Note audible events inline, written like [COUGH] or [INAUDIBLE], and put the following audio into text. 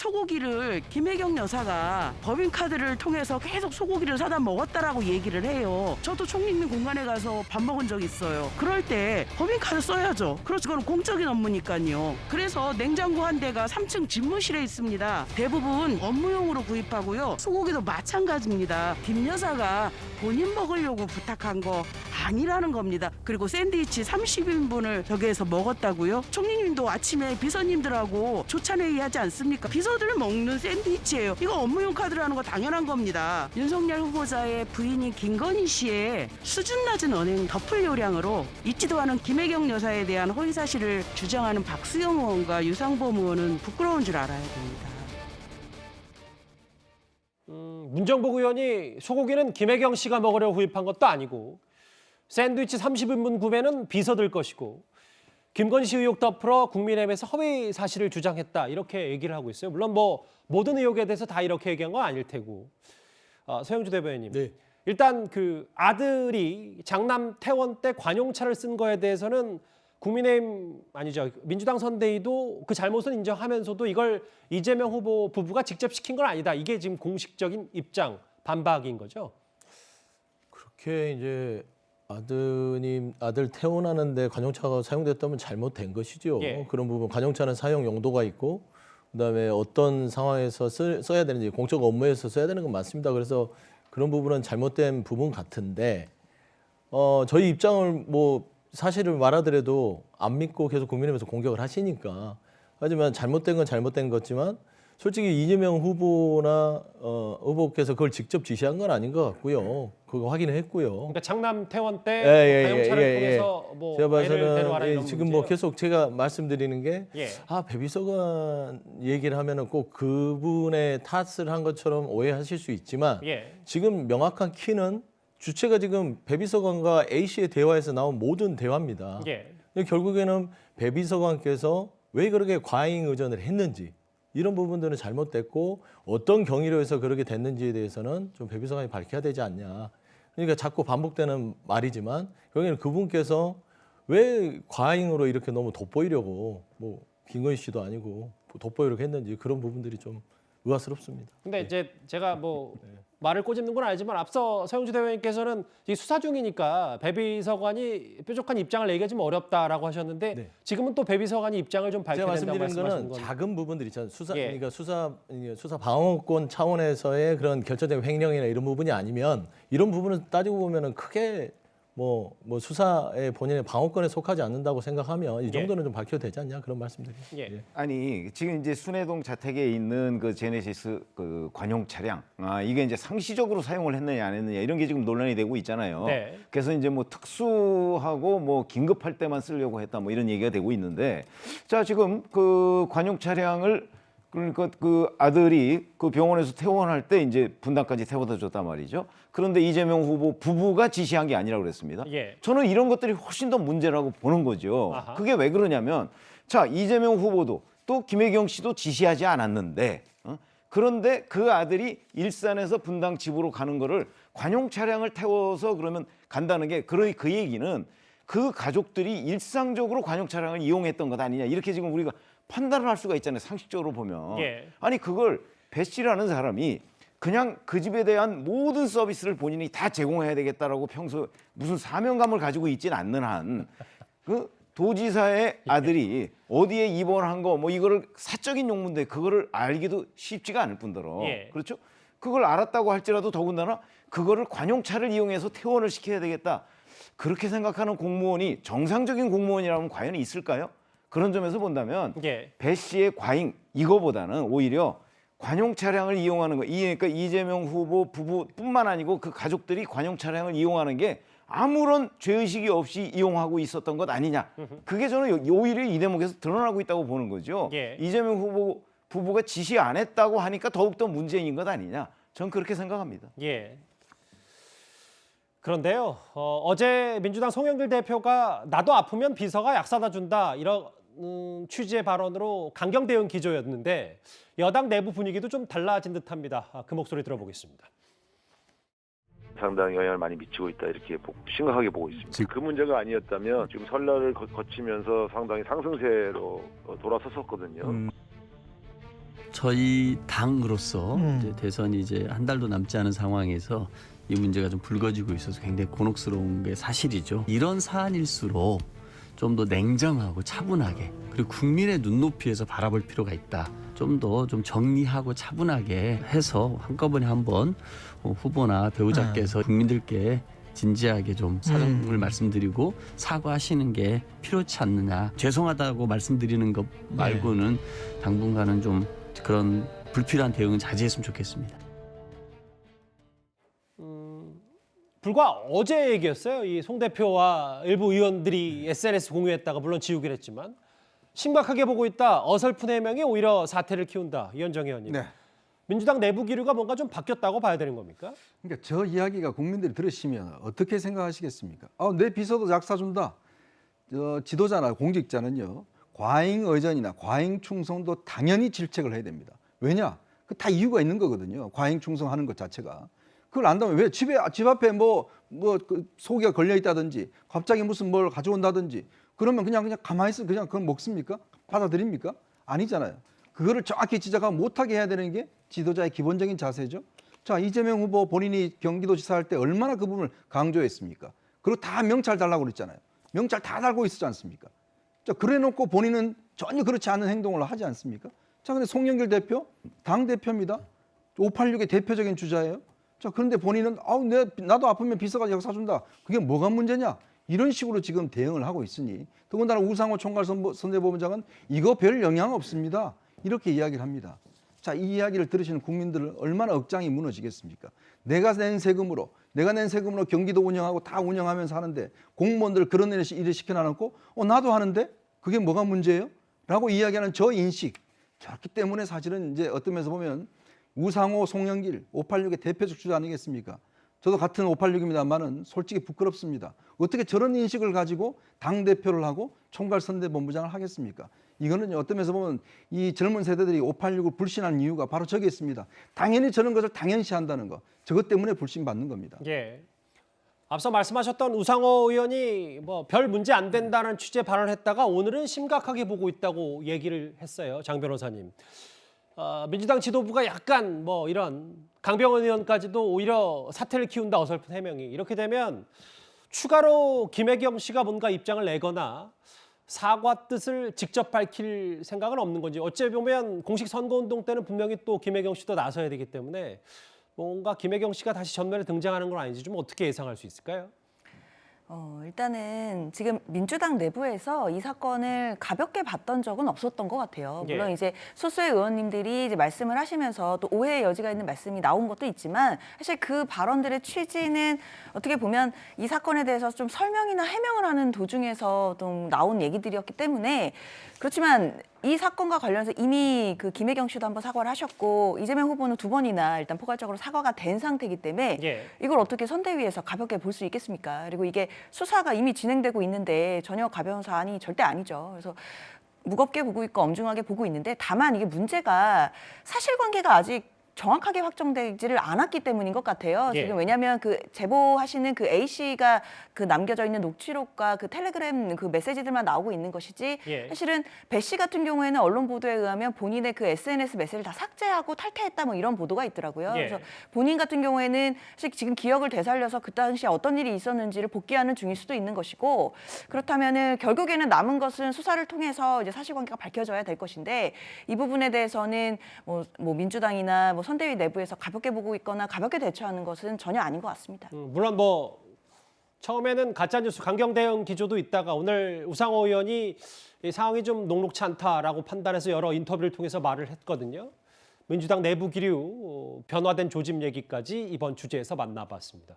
소고기를 김혜경 여사가 법인카드를 통해서 계속 소고기를 사다 먹었다라고 얘기를 해요. 저도 총리님 공간에 가서 밥 먹은 적 있어요. 그럴 때 법인카드 써야죠. 그렇죠. 그건 공적인 업무니까요. 그래서 냉장고 한 대가 3층 집무실에 있습니다. 대부분 업무용으로 구입하고요. 소고기도 마찬가지입니다. 김 여사가 본인 먹으려고 부탁한 거 아니라는 겁니다. 그리고 샌드위치 30인분을 저기에서 먹었다고요? 총리님도 아침에 비서님들하고 조찬회의 하지 않습니까? 비서들 먹는 샌드위치예요. 이거 업무용 카드라는 거 당연한 겁니다. 윤석열 후보자의 부인인 김건희 씨의 수준 낮은 언행 덮을 요량으로 있지도 않은 김혜경 여사에 대한 허위 사실을 주장하는 박수영 의원과 유상범 의원은 부끄러운 줄 알아야 됩니다. 음, 문정복 의원이 소고기는 김혜경 씨가 먹으려고 구입한 것도 아니고 샌드위치 30인분 구매는 비서들 것이고 김건희 씨 의혹 덮으러 국민의힘에서 허위 사실을 주장했다 이렇게 얘기를 하고 있어요. 물론 뭐 모든 의혹에 대해서 다 이렇게 얘기한 건 아닐 테고 어, 서영주 대변인님 네. 일단 그 아들이 장남 퇴원 때 관용차를 쓴 거에 대해서는 국민의힘 아니죠 민주당 선대위도 그 잘못은 인정하면서도 이걸 이재명 후보 부부가 직접 시킨 건 아니다 이게 지금 공식적인 입장 반박인 거죠. 그렇게 이제 아드님 아들 퇴원하는데 관용차가 사용됐다면 잘못된 것이죠. 예. 그런 부분 관용차는 사용 용도가 있고 그다음에 어떤 상황에서 쓰, 써야 되는지 공적 업무에서 써야 되는 건 맞습니다. 그래서 그런 부분은 잘못된 부분 같은데 어 저희 입장을 뭐 사실을 말하더라도 안 믿고 계속 국민의힘에서 공격을 하시니까 하지만 잘못된 건 잘못된 거지만 솔직히 이재명 후보나 어, 후보께서 그걸 직접 지시한 건 아닌 것 같고요. 그거 확인을 했고요. 그러니까 장남 퇴원 때 예, 예, 관용차를 예, 예, 통해서 뭐 제가 봐서는 예, 지금 뭐 문제예요. 계속 제가 말씀드리는 게 예. 아, 배비서관 얘기를 하면은 꼭 그분의 탓을 한 것처럼 오해하실 수 있지만 예. 지금 명확한 키는 주체가 지금 배비서관과 A 씨의 대화에서 나온 모든 대화입니다. 예. 결국에는 배비서관께서 왜 그렇게 과잉 의존을 했는지 이런 부분들은 잘못됐고 어떤 경위로 해서 그렇게 됐는지에 대해서는 좀 배 비서관이 밝혀야 되지 않냐. 그러니까 자꾸 반복되는 말이지만 여기는 그분께서 왜 과잉으로 이렇게 너무 돋보이려고 뭐 김건희 씨도 아니고 돋보이려고 했는지 그런 부분들이 좀 의아스럽습니다. 근데 이제 제가 뭐 [LAUGHS] 네. 말을 꼬집는 건 알지만 앞서 서영주 대변인께서는 이 수사 중이니까 배비서관이 뾰족한 입장을 내기가 좀 어렵다라고 하셨는데 네. 지금은 또 배비서관이 입장을 좀 밝혀야 된다고 말씀하시는 거는 건 작은 부분들 있잖아요. 수사 예. 그러니까 수사 수사 방어권 차원에서의 그런 결정적인 횡령이나 이런 부분이 아니면 이런 부분을 따지고 보면은 크게 뭐, 뭐 수사의 본인의 방어권에 속하지 않는다고 생각하면 이 정도는 좀 밝혀도 되지 않냐 그런 말씀드립니다. 예. 아니 지금 이제 순회동 자택에 있는 그 제네시스 그 관용 차량 아 이게 이제 상시적으로 사용을 했느냐 안 했느냐 이런 게 지금 논란이 되고 있잖아요. 네. 그래서 이제 뭐 특수하고 뭐 긴급할 때만 쓰려고 했다 뭐 이런 얘기가 되고 있는데 자 지금 그 관용 차량을 그러니까 그 아들이 그 병원에서 퇴원할 때 이제 분당까지 태워다 줬단 말이죠. 그런데 이재명 후보 부부가 지시한 게 아니라고 그랬습니다. 예. 저는 이런 것들이 훨씬 더 문제라고 보는 거죠. 아하. 그게 왜 그러냐면 자 이재명 후보도 또 김혜경 씨도 지시하지 않았는데 어? 그런데 그 아들이 일산에서 분당 집으로 가는 거를 관용 차량을 태워서 그러면 간다는 게 그, 그 얘기는 그 가족들이 일상적으로 관용 차량을 이용했던 것 아니냐 이렇게 지금 우리가 판단을 할 수가 있잖아요 상식적으로 보면 예. 아니 그걸 배 씨라는 사람이 그냥 그 집에 대한 모든 서비스를 본인이 다 제공해야 되겠다라고 평소 무슨 사명감을 가지고 있지는 않는 한 그 도지사의 [LAUGHS] 아들이 어디에 입원한 거 뭐 이거를 사적인 용문인데 그거를 알기도 쉽지가 않을 뿐더러 예. 그렇죠? 그걸 알았다고 할지라도 더군다나 그거를 관용차를 이용해서 퇴원을 시켜야 되겠다 그렇게 생각하는 공무원이 정상적인 공무원이라면 과연 있을까요? 그런 점에서 본다면 예. 배 씨의 과잉 이거보다는 오히려 관용 차량을 이용하는 거. 이 그러니까 이재명 후보 부부뿐만 아니고 그 가족들이 관용 차량을 이용하는 게 아무런 죄의식이 없이 이용하고 있었던 것 아니냐. 그게 저는 요- 오히려 이 대목에서 드러나고 있다고 보는 거죠. 예. 이재명 후보 부부가 지시 안 했다고 하니까 더욱더 문제인 것 아니냐. 전 그렇게 생각합니다. 예. 그런데요. 어, 어제 민주당 송영길 대표가 나도 아프면 비서가 약 사다 준다 이런 음, 취지의 발언으로 강경 대응 기조였는데 여당 내부 분위기도 좀 달라진 듯합니다. 아, 그 목소리 들어보겠습니다. 상당히 영향을 많이 미치고 있다 이렇게 보- 심각하게 보고 있습니다. 그 문제가 아니었다면 지금 설날을 거, 거치면서 상당히 상승세로 어, 돌아섰었거든요. 저희 당으로서 이제 대선이 이제 한 달도 남지 않은 상황에서 이 문제가 좀 불거지고 있어서 굉장히 곤혹스러운 게 사실이죠. 이런 사안일수록 좀 더 냉정하고 차분하게 그리고 국민의 눈높이에서 바라볼 필요가 있다. 좀 더 좀 정리하고 차분하게 해서 한꺼번에 한번 어, 후보나 배우자께서 국민들께 진지하게 좀 사정을 말씀드리고 사과하시는 게 필요치 않느냐. 죄송하다고 말씀드리는 것 말고는 당분간은 좀 그런 불필요한 대응은 자제했으면 좋겠습니다. 불과 어제 얘기였어요. 이 송 대표와 일부 의원들이 SNS 공유했다가 물론 지우긴 했지만 심각하게 보고 있다. 어설픈 해명이 오히려 사태를 키운다. 이현정 의원님. 네. 민주당 내부 기류가 뭔가 좀 바뀌었다고 봐야 되는 겁니까? 그러니까 저 이야기가 국민들이 들으시면 어떻게 생각하시겠습니까? 아, 내 비서도 약 사준다. 저 지도자나 공직자는요 과잉 의전이나 과잉 충성도 당연히 질책을 해야 됩니다. 왜냐? 그 다 이유가 있는 거거든요. 과잉 충성하는 것 자체가. 그걸 안다면 왜 집에 집 앞에 뭐뭐 그 소기가 걸려 있다든지 갑자기 무슨 뭘 가져온다든지 그러면 그냥 그냥 가만히 있어 그냥 그건 먹습니까? 받아들입니까? 아니잖아요. 그거를 정확히 지적하고 못하게 해야 되는 게 지도자의 기본적인 자세죠. 자 이재명 후보 본인이 경기도지사 할 때 얼마나 그 부분을 강조했습니까? 그리고 다 명찰 달라고 그랬잖아요. 명찰 다 달고 있었지 않습니까? 자 그래놓고 본인은 전혀 그렇지 않은 행동을 하지 않습니까? 자 근데 송영길 대표 당 대표입니다. 586의 대표적인 주자예요. 자 그런데 본인은 아우 내 나도 아프면 비서가 약 사준다. 그게 뭐가 문제냐? 이런 식으로 지금 대응을 하고 있으니 더군다나 우상호 총괄 선대본부장은 이거 별 영향 없습니다. 이렇게 이야기를 합니다. 자, 이 이야기를 들으시는 국민들은 얼마나 억장이 무너지겠습니까? 내가 낸 세금으로, 내가 낸 세금으로 경기도 운영하고 다 운영하면서 하는데 공무원들 그런 일을 시켜놔놓고, 어, 나도 하는데? 그게 뭐가 문제예요? 라고 이야기하는 저 인식. 그렇기 때문에 사실은 이제 어떤 면에서 보면 우상호, 송영길, 586의 대표적 주자 아니겠습니까? 저도 같은 586입니다만은 솔직히 부끄럽습니다. 어떻게 저런 인식을 가지고 당 대표를 하고 총괄 선대본부장을 하겠습니까? 이거는 어떤 면에서 보면 이 젊은 세대들이 586을 불신하는 이유가 바로 저기 있습니다. 당연히 저런 것을 당연시한다는 거. 저것 때문에 불신받는 겁니다. 예. 앞서 말씀하셨던 우상호 의원이 뭐 별 문제 안 된다는 취재 발언을 했다가 오늘은 심각하게 보고 있다고 얘기를 했어요. 장 변호사님. 어, 민주당 지도부가 약간 뭐 이런 강병원 의원까지도 오히려 사태를 키운다 어설픈 해명이 이렇게 되면 추가로 김혜경 씨가 뭔가 입장을 내거나 사과 뜻을 직접 밝힐 생각은 없는 건지 어째 보면 공식 선거운동 때는 분명히 또 김혜경 씨도 나서야 되기 때문에 뭔가 김혜경 씨가 다시 전면에 등장하는 건 아닌지 좀 어떻게 예상할 수 있을까요? 어, 일단은 지금 민주당 내부에서 이 사건을 가볍게 봤던 적은 없었던 것 같아요. 예. 물론 이제 소수의 의원님들이 이제 말씀을 하시면서 또 오해의 여지가 있는 말씀이 나온 것도 있지만 사실 그 발언들의 취지는 어떻게 보면 이 사건에 대해서 좀 설명이나 해명을 하는 도중에서 좀 나온 얘기들이었기 때문에 그렇지만 이 사건과 관련해서 이미 그 김혜경 씨도 한번 사과를 하셨고 이재명 후보는 두 번이나 일단 포괄적으로 사과가 된 상태이기 때문에 예. 이걸 어떻게 선대위에서 가볍게 볼 수 있겠습니까? 그리고 이게 수사가 이미 진행되고 있는데 전혀 가벼운 사안이 절대 아니죠. 그래서 무겁게 보고 있고 엄중하게 보고 있는데 다만 이게 문제가 사실관계가 아직 정확하게 확정되지를 않았기 때문인 것 같아요. 예. 지금 왜냐하면 그 제보하시는 그 A 씨가 그 남겨져 있는 녹취록과 그 텔레그램 그 메시지들만 나오고 있는 것이지 예. 사실은 배 씨 같은 경우에는 언론 보도에 의하면 본인의 그 SNS 메시지를 다 삭제하고 탈퇴했다 뭐 이런 보도가 있더라고요. 예. 그래서 본인 같은 경우에는 사실 지금 기억을 되살려서 그 당시에 어떤 일이 있었는지를 복귀하는 중일 수도 있는 것이고 그렇다면은 결국에는 남은 것은 수사를 통해서 이제 사실관계가 밝혀져야 될 것인데 이 부분에 대해서는 뭐, 뭐 민주당이나 뭐 선대위 내부에서 가볍게 보고 있거나 가볍게 대처하는 것은 전혀 아닌 것 같습니다. 음, 물론 뭐 처음에는 가짜 뉴스 강경 대응 기조도 있다가 오늘 우상호 의원이 이 상황이 좀 녹록치 않다라고 판단해서 여러 인터뷰를 통해서 말을 했거든요. 민주당 내부 기류 어, 변화된 조짐 얘기까지 이번 주제에서 만나봤습니다.